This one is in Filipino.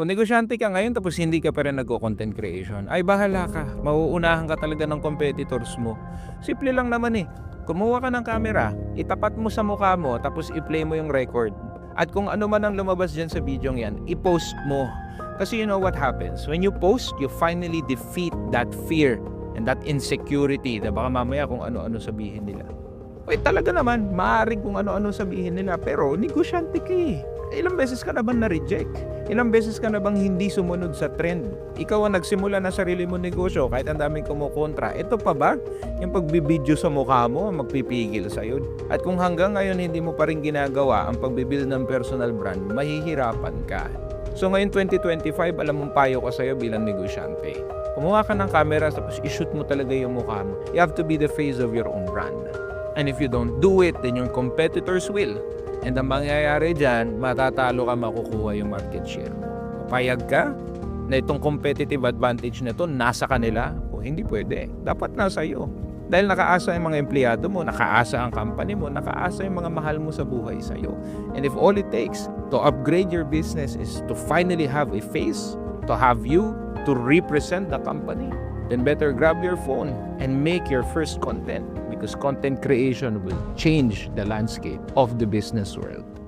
Kung negosyante ka ngayon tapos hindi ka pa rin nagko-content creation, ay bahala ka. Mauunahan ka talaga ng competitors mo. Simple lang naman eh. Kumuha ka ng camera, itapat mo sa mukha mo, tapos i-play mo yung record. At kung ano man ang lumabas dyan sa video yan, i-post mo. Kasi you know what happens? When you post, you finally defeat that fear and that insecurity na baka mamaya kung ano-ano sabihin nila. Eh talaga naman, maaaring kung ano-ano sabihin nila, pero negosyante ka eh. Ilang beses ka na bang na-reject? Ilang beses ka na bang hindi sumunod sa trend? Ikaw ang nagsimula na sarili mo negosyo kahit ang daming kumukontra. Ito pa ba? Yung pagbibideo sa mukha mo ang magpipigil sa'yo. At kung hanggang ngayon hindi mo pa rin ginagawa ang pagbibuild ng personal brand, mahihirapan ka. So ngayon 2025, alam mong payo ko sa'yo bilang negosyante. Kumuha ka ng camera tapos i-shoot mo talaga yung mukha mo. You have to be the face of your own brand. And if you don't do it, then your competitors will. And ang mangyayari dyan, matatalo ka makukuha yung market share mo. Papayag ka na itong competitive advantage na ito nasa kanila o hindi pwede. Dapat nasa iyo. Dahil nakaasa yung mga empleyado mo, nakaasa ang company mo, nakaasa yung mga mahal mo sa buhay sa iyo. And if all it takes to upgrade your business is to finally have a face, to have you, to represent the company, then better grab your phone and make your first content because content creation will change the landscape of the business world.